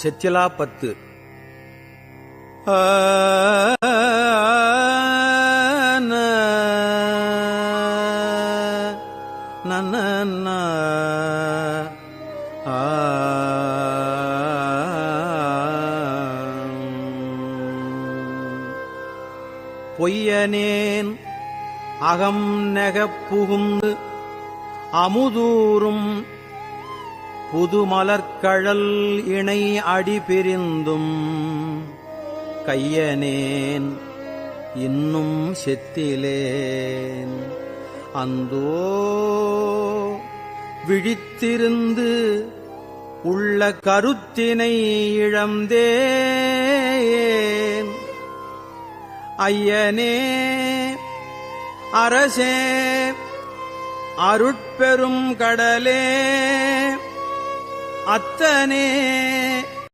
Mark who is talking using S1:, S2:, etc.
S1: செத்திலா பத்து. நன்ன பொய்யனேன் அகம் நெகப்புகுந்து அமுதூரும் புதுமலர்கழல் இணை அடி பிரிந்தும். கையனேன் இன்னும் செத்திலேன். அந்தோ விழித்திருந்து உள்ள கருத்தினை இழந்தேன். ஐயனே அரசே அருட்பெரும் கடலே அத்தனே